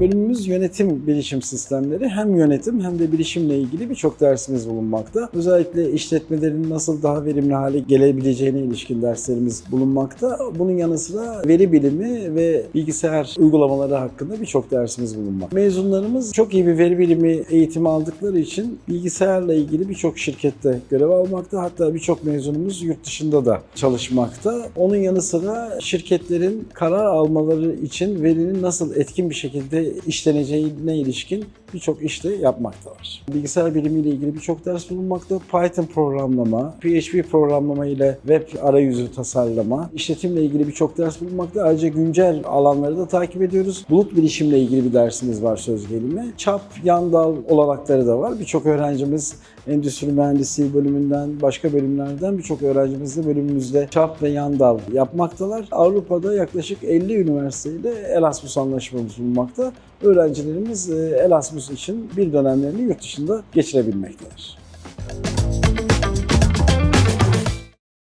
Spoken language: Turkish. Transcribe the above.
Bölümümüz yönetim bilişim sistemleri. Hem yönetim hem de bilişimle ilgili birçok dersimiz bulunmakta. Özellikle işletmelerin nasıl daha verimli hale gelebileceğine ilişkin derslerimiz bulunmakta. Bunun yanı sıra veri bilimi ve bilgisayar uygulamaları hakkında birçok dersimiz bulunmakta. Mezunlarımız çok iyi bir veri bilimi eğitimi aldıkları için bilgisayarla ilgili birçok şirkette görev almakta. Hatta birçok mezunumuz yurt dışında da çalışmakta. Onun yanı sıra şirketlerin karar almaları için verinin nasıl etkin bir şekilde işleneceğine ilişkin birçok işte yapmaktalar. Bilgisayar bilimiyle ilgili birçok ders bulunmakta. Python programlama, PHP programlama ile web arayüzü tasarlama, işletimle ilgili birçok ders bulunmakta. Ayrıca güncel alanları da takip ediyoruz. Bulut bilişimle ilgili bir dersimiz var söz gelimi. Çap, yan dal olanakları da var. Birçok öğrencimiz endüstri mühendisliği bölümünden, başka bölümlerden birçok öğrencimiz de bölümümüzde çap ve yan dal yapmaktalar. Avrupa'da yaklaşık 50 üniversiteyle Erasmus anlaşmamız bulunmakta. Öğrencilerimiz e, Erasmus için bir dönemlerini yurt dışında geçirebilmektedir.